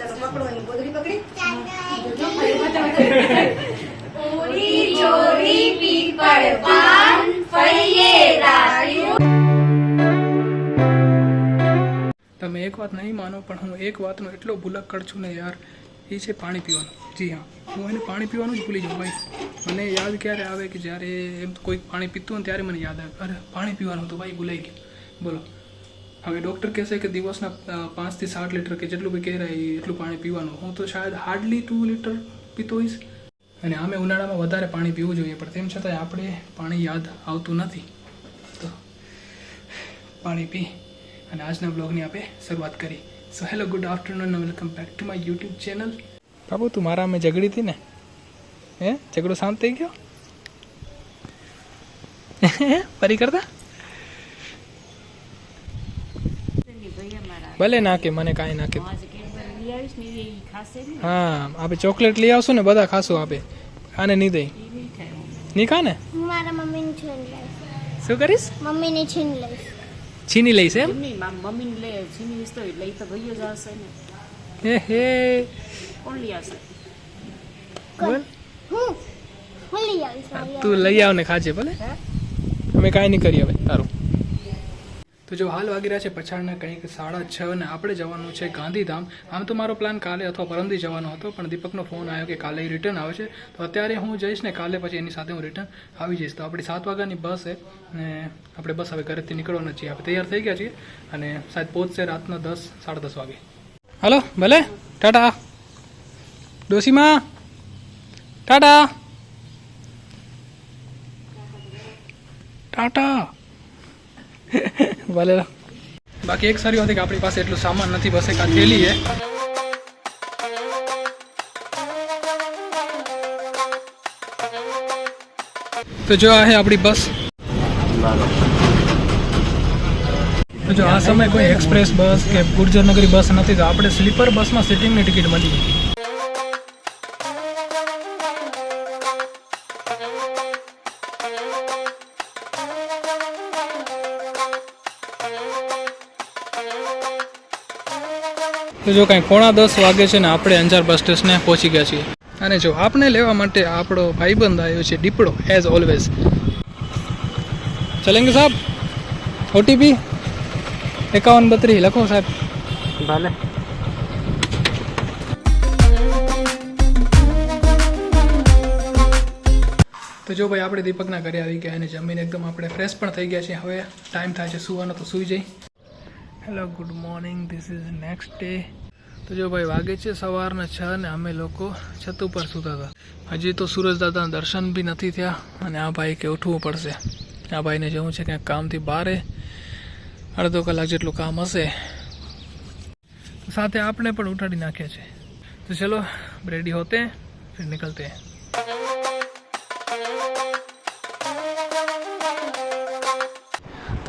ચાલો પકડો એની ગોદડી પકડી. પૂરી ચોરી પીપળ પાન ફઈએ રાખ્યું. તમે એક વાત નહીં માનો પણ હું એક વાતનો એટલો ભૂલક્કડ છું ને યાર. એ છે પાણી પીવાનું. જી હા. હું એને પાણી પીવાનું જ ભૂલી જાઉં ભાઈ. મને યાદ ક્યારે આવે કે જ્યારે એમ કોઈ પાણી પીતું હોય ને ત્યારે મને યાદ આવે. અરે પાણી પીવાનું તો ભાઈ ભૂલાઈ ગયું. બોલો. હવે ડૉક્ટર કહેશે કે દિવસના પાંચથી સાત લીટર કે જેટલું બી કહેરાય એટલું પાણી પીવાનું. હું તો શાયદ હાર્ડલી ટુ લીટર પીતો હોઈશ. અને આમે ઉનાળામાં વધારે પાણી પીવું જોઈએ, પણ તેમ છતાં આપણે પાણી યાદ આવતું નથી. તો પાણી પી અને આજના બ્લોગની આપણે શરૂઆત કરી. So hello good afternoon welcome back to my YouTube channel Babu, તું મારા અમે ઝઘડી હતી ને? હે? ઝઘડો શાંત થઈ ગયો? ફરી કરતા? ભલે નાખે મને કાંઈ નાખે. હા આપણે ચોકલેટ લઈ આવશું ને બધા ખાશું આપે. આને નહીં દઈ. નહીં ખા ને મારા મમ્મીની છીન લઈશ. શું કરીશ? મમ્મીની છીન લઈશ. છીની લઈશ એમ? મમ્મીને લે છીની તો એટલે તો ભાઈઓ જ આવશે ને. હે હે. કોણ લઈ આવશે? બોલ. હું. હું લઈ આવીશ તું લઈ આવ ને ખાજે ભલે. અમે કાંઈ નહીં કરીએ હવે તારું. તો જો હાલ વાગી રહ્યા છે પછાડના કંઈક સાડા છ ને આપણે જવાનું છે ગાંધીધામ. આમ તો મારો પ્લાન કાલે અથવા પરમદી જવાનો હતો, પણ દીપકનો ફોન આવ્યો કે કાલે રિટર્ન આવે છે. તો અત્યારે હું જઈશ ને કાલે પછી એની સાથે હું રિટર્ન આવી જઈશ. તો આપણી સાત વાગ્યાની બસ છે ને આપણે બસ હવે ઘરેથી નીકળવાના છીએ. આપણે તૈયાર થઈ ગયા છીએ અને સાહેબ પહોંચશે રાતના દસ, સાડા દસ વાગે. હાલો, ભલે? ટાટા. ડોસીમાં ટાટા. ટાટા. ભલે બાકી એક સારી વાત કે આપણી પાસે એટલું સામાન નથી, બસ એક આ થેલી છે. તો જો આ છે આપણી બસ. જો આ સમય કોઈ એક્સપ્રેસ બસ કે ગુર્જરનગરી બસ નથી, તો આપણે સ્લીપર બસમાં સિટિંગની ટિકિટ મળી. તો જો કાંઈ પોણા દસ વાગે છે ને આપણે અંજાર બસ સ્ટેશને પહોંચી ગયા છીએ. અને જો આપણે લેવા માટે આપણો ભાઈબંધ આવ્યો છે દીપડો એઝ ઓલવેઝ ચલેંગે સાહેબ? ઓટીપી? એકાવન બત્રીસ લખો સાહેબ. ભલે. તો જો ભાઈ આપણે દીપકના ઘરે આવી ગયા અને જમીને એકદમ આપણે ફ્રેશ પણ થઈ ગયા છે હવે ટાઈમ થાય છે સુવાનો તો સૂઈ જઈ. Hello good morning this is next day તો જો ભાઈ વાગે છે સવારના છ ને અમે લોકો છત ઉપર સૂતા હતા. હજી તો સૂરજ દાદાના દર્શન બી નથી થયા અને આ ભાઈ કે ઉઠવું પડશે. આ ભાઈને જવું છે ક્યાંક કામથી બારે અડધો કલાક જેટલું કામ હશે. સાથે આપણે પણ ઉઠાડી નાખ્યા છે. તો ચલો રેડી હોતે, ફિર નિકલતે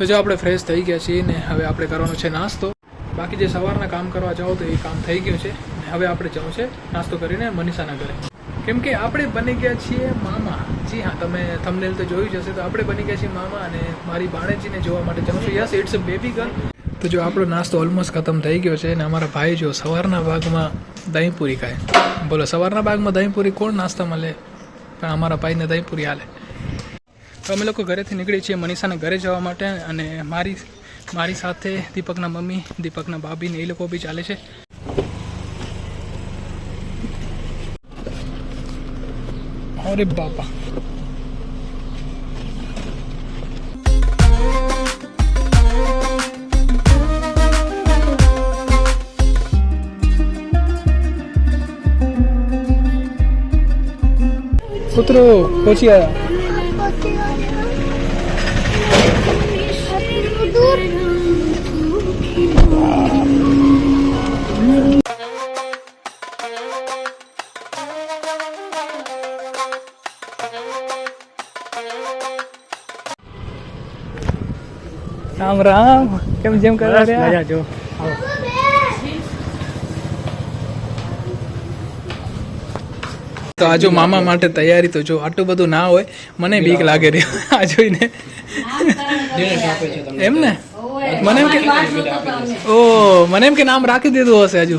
તો જો આપણે ફ્રેશ થઈ ગયા છીએ ને હવે આપણે કરવાનો છે નાસ્તો. બાકી જે સવારના કામ કરવા જાઓ તો એ કામ થઈ ગયું છે. ને હવે આપણે જવું છે નાસ્તો કરીને મનીષાના ઘરે. કેમ કે આપણે બની ગયા છીએ મામા. જી હા, તમે થંબનેલ તો જોયું જ હશે. તો આપણે બની ગયા છીએ મામા અને મારી બાણેજીને જોવા માટે જાઉં છું. Yes it's a baby girl તો જો આપણો નાસ્તો ઓલમોસ્ટ ખતમ થઈ ગયો છે અને અમારા ભાઈ જો સવારના ભાગમાં દહીંપુરી ખાય. બોલો, સવારના ભાગમાં દહીંપુરી કોણ નાસ્તામાં લે? પણ અમારા ભાઈને દહીંપુરી હાલે અમે લોકો ઘરેથી નીકળી છીએ મનીષાના ઘરે જવા માટે અને મારી મારી સાથે દીપકના મમ્મી, દીપકના ભાભી એ લોકો બી ચાલે છે. અરે બાપા. કૂતરો પહોંચી આવ્યા રામ રામ. કેમ જેમ કરવા રહ્યા? જો. તો આજો મામા માટે તૈયારી તો જો આટલું બધું ના હોય મને બીક લાગે રહી આ જોઈને. એમ ને મને એમ કે ઓ મને એમ કે નામ રાખી દીધું હશે હજુ.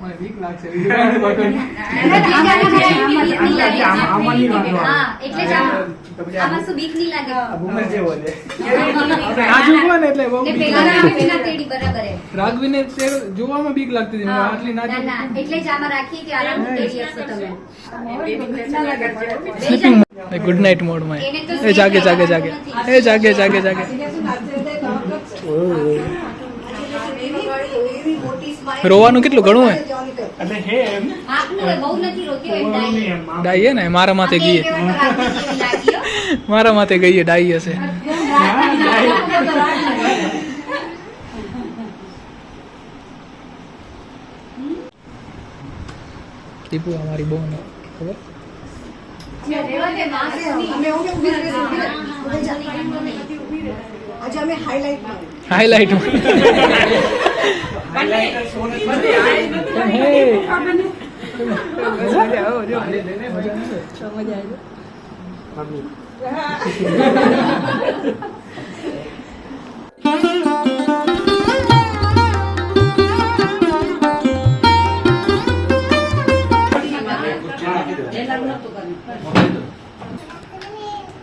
મને બીક લાગશે એટલે શું નહીં લાગે. જોવામાં બીક લાગતી હતી આટલી ના, એટલે જ આમાં રાખીએ કે આરામથી તેડી તમે. ગુડ નાઇટ મોડમાં એ જાગે જાગે જાગે. એ જાગે જાગે જાગે. રોવાનું કેટલું ઘણું બહુ નથી રોતી હોય, ડાઈએ. ને મારા માથે ગઈએ. હો. મારા માથે ગઈએ ડાઈ હશે દીપુ અમારી બહુ ખબર. હાઈલાઈટ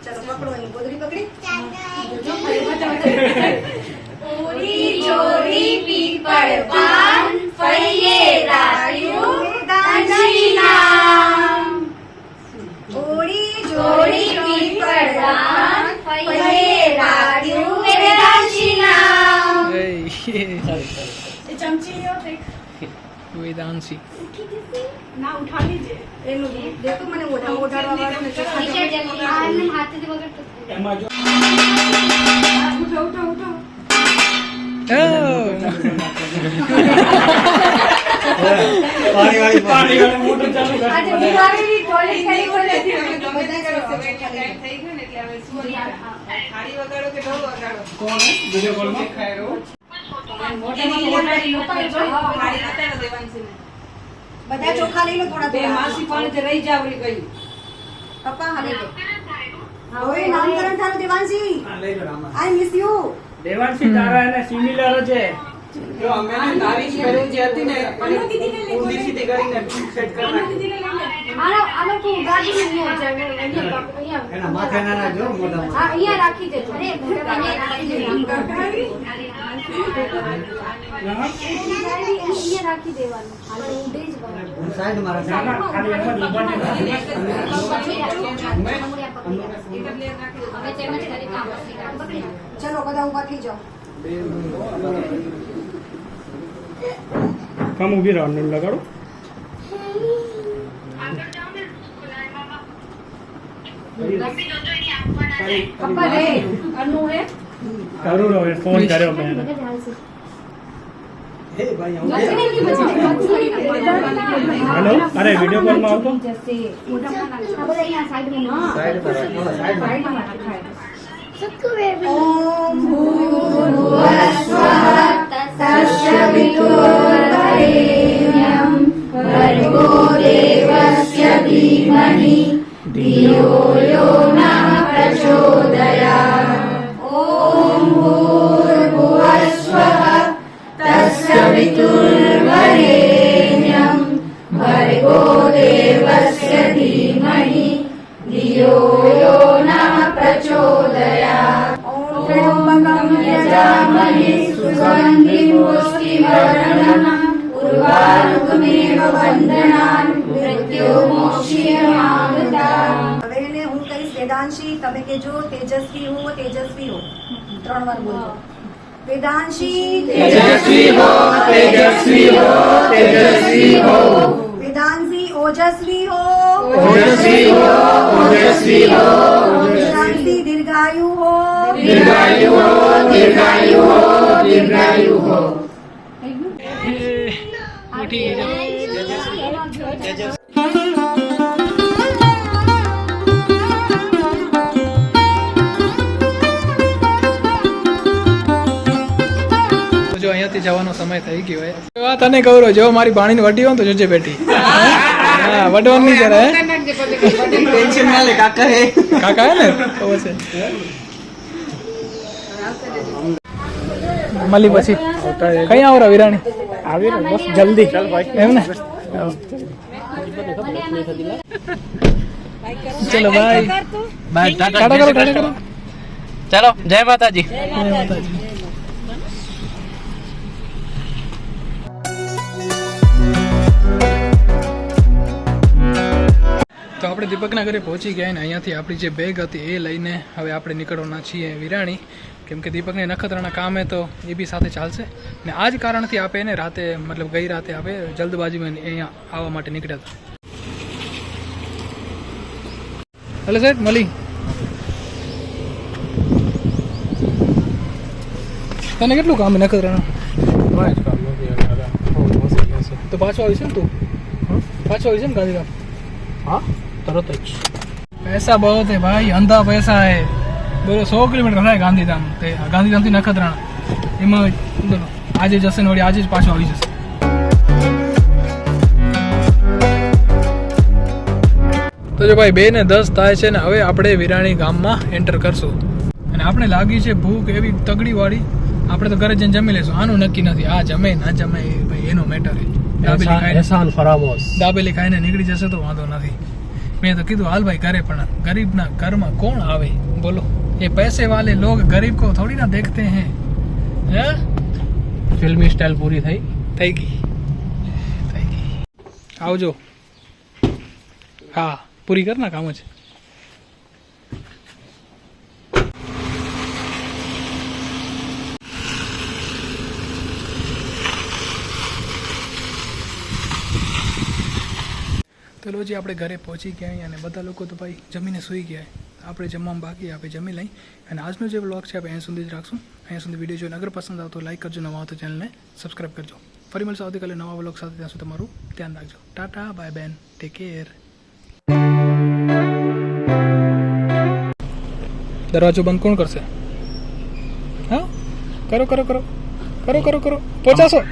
ચાલો પકડો એની ગોદડી પકડી પૂરી ચોરી પીપળ પાન ફળીએ રાખ્યું કાંચી નામ. ઓળી ચોરી પીપળ પાન ફળીએ રાખ્યું વેદાંશી નામ. વેદાંશી એનું દેખો મને મોઢા મોઢાડવા વાળું ને ચોખા નીચે એમાં જો ઉઠો ઉઠો વગર આજે દિવાળીની ટોળી ખાલી બોલે છે. બધા કરશે, બેઠા લઈને. બધા ચોખા લઈ લો થોડા થોડા પપ્પા હા લઈ લો હવે નામકરણ થારું Devanshi I miss you Devanshi તારા એને સિમિલર છે. જો અમે તારી સ્પેરિંગ જે હતી ને પણ હું આનો આનો તું ગાડી અહીંયા જ અહીંયા અહીંયા. હા અહીંયા રાખી દેજો અરે ભગવાને રાખી દેજો અહીંયા રાખી દેવાનું. હાલો ઊંડે જ વળો. ના, ના, ખાલી એમ જ ઊભા નહીં હવે તેમ જ કરી કામ પકડી કાઢ. પકડી. ચલો બધા ઊભા થઈ જાઓ કામ ઊભી રહો ને લગાડો પપ્પા રે અનુ હે કરું રહો ફોન કર્યો મેં હેલો અરે વીડિયો કોલમાં આવતો ॐ भू अश्वा तस्य वितो पर्यो देवश्य दीमहि प्रियो न प्रचोदयात्। હવે એને હું કહીશ વેદાંશી તમે કહેજો તેજસ્વી હો તેજસ્વી હો ત્રણ વાર બોલો વેદાંશી તેજસ્વી હો તેજસ્વી હો તેજસ્વી હો વેદાંશી ઓજસ્વી હો ઓજસ્વી હો ઓજસ્વી હો વેદાંશી દીર્ઘાયુ હો દીર્ઘાયુ હો દીર્ઘાયુ હો દીર્ઘાયુ હો ઉઠી જાઓ જવાનો સમય થઈ ગયો હે. વાત તને કહું રહ્યો, જો મારી ભાણીને વડી હોય તો જોજે બેટી. હા વડવાનું નહીં જરા હે. ટેન્શન ના લે કાકા હે. કાકા હે ને? ખબર છે. મળી પછી. કઈ આવરા વિરાણી? આવી ને બસ જલ્દી. ચાલ ભાઈ એમ ને? ચલો બાય બાય ટાટા કરો ટાટા કરો. ચાલો જય માતાજી. જય માતાજી. તો આપણે દીપકના ઘરે પહોંચી ગયા ને અહીંયાથી આપણી જે બેગ હતી એ લઈને હવે આપણે નીકળવાના છીએ વિરાણી. કેમ કે દીપકને નખત્રાણા કામ તો એ બી સાથે ચાલશે. ને આ જ કારણથી આપે એને રાતે મતલબ ગઈ રાતે આપે જલ્દબાજીમાં અહીંયા આવવા માટે નીકળ્યા હતા. હલો સાહેબ મળી. તને કેટલું કામ છે. નખત્રાણા તો પાછો આવીશ ને તું? પાછો આવીશ ને ગાંધીધામ? હા? તરત જ. પૈસા બહુ છે ભાઈ અંધા પૈસા હે બોલો સો કિલોમીટર થાય ગાંધીધામ તે ગાંધીધામથી નખત્રાણા. એમાં આજે જશે ને વળી આજે જ પાછો આવી જશે. તો જો ભાઈ બે ને દસ થાય છે ને હવે આપણે વિરાણી ગામમાં એન્ટર કરશું. અને આપણે લાગી છે ભૂખ એવી તગડી વાળી આપણે તો ઘરે જઈને જમી લેશું આનું નક્કી નથી. આ જમે ના જમે ભાઈ એનો મેટર દાબેલી ખાઈને દાબેલી ખાઈને નીકળી જશે તો વાંધો નથી. મેં તો કીધું હાલ ભાઈ ઘરે પણ ગરીબના ઘરમાં કોણ આવે? બોલો એ પૈસે વાલે લોગ ગરીબ કો થોડી ના દેખતે हैं હે? ફિલ્મી સ્ટાઇલ પૂરી થઈ? થઈ ગઈ. થઈ ગઈ. આવજો. હા પૂરી કર ના કામ જ. તો લોજી આપણે ઘરે પહોંચી ગયા અહીં અને બધા લોકો તો ભાઈ જમીને સૂઈ ગયા આપણે જમવામાં બાકી, આપણે જમી લઈ. અને આજનો જે વ્લોગ છે, આપણે અહીં સુધી જ રાખશું. અહીંયા સુધી વીડિયો જોઈને અગર પસંદ આવતો લાઈક કરજો, નવા આવતો ચેનલને સબસ્ક્રાઈબ કરજો. ફરી મળશે આવતીકાલે નવા વ્લોગ સાથે, ત્યાં સુધી તમારું ધ્યાન રાખજો. ટાટા બાય બેન ટેક કેર દરવાજો બંધ કોણ કરશે? હા? કરો કરો કરો. કરો કરો કરો. પહોંચાશો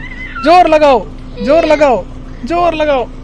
જોર લગાવો. જોર લગાવો. જોર લગાવો.